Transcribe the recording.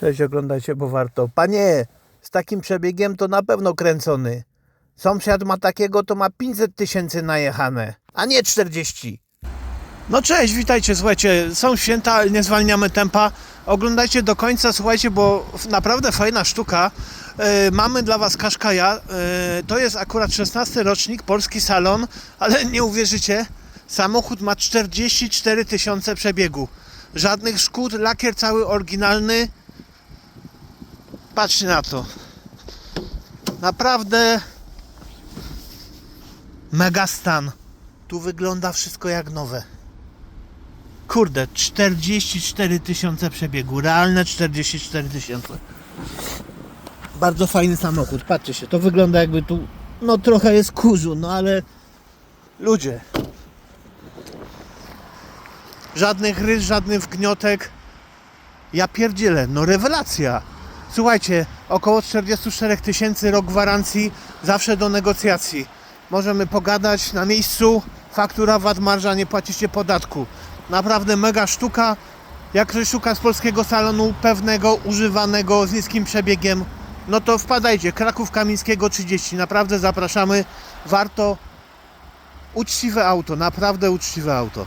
Cześć, oglądajcie, bo warto. Panie, z takim przebiegiem to na pewno kręcony. Sąsiad ma takiego, to ma 500 tysięcy najechane, a nie 40. No cześć, witajcie, słuchajcie, są święta, ale nie zwalniamy tempa. Oglądajcie do końca, słuchajcie, bo naprawdę fajna sztuka. E, mamy dla Was Kaszkaja. E, to jest akurat 16 rocznik, polski salon, ale nie uwierzycie, samochód ma 44 tysiące przebiegu. Żadnych szkód, lakier cały oryginalny. Patrzcie na to. Naprawdę mega stan. Tu wygląda wszystko jak nowe. Kurde, 44 tysiące przebiegu. Realne 44 tysiące. Bardzo fajny samochód. Patrzcie się, to wygląda jakby tu. No trochę jest kurzu, no ale. Ludzie. Żadnych rys, żadnych wgniotek. Ja pierdzielę, no rewelacja. Słuchajcie, około 44 tysięcy rok gwarancji, zawsze do negocjacji. Możemy pogadać na miejscu, faktura VAT marża, nie płacicie podatku. Naprawdę mega sztuka. Jak ktoś szuka z polskiego salonu pewnego, używanego, z niskim przebiegiem, no to wpadajcie. Kraków Kamińskiego 30. Naprawdę zapraszamy. Warto. Uczciwe auto, naprawdę uczciwe auto.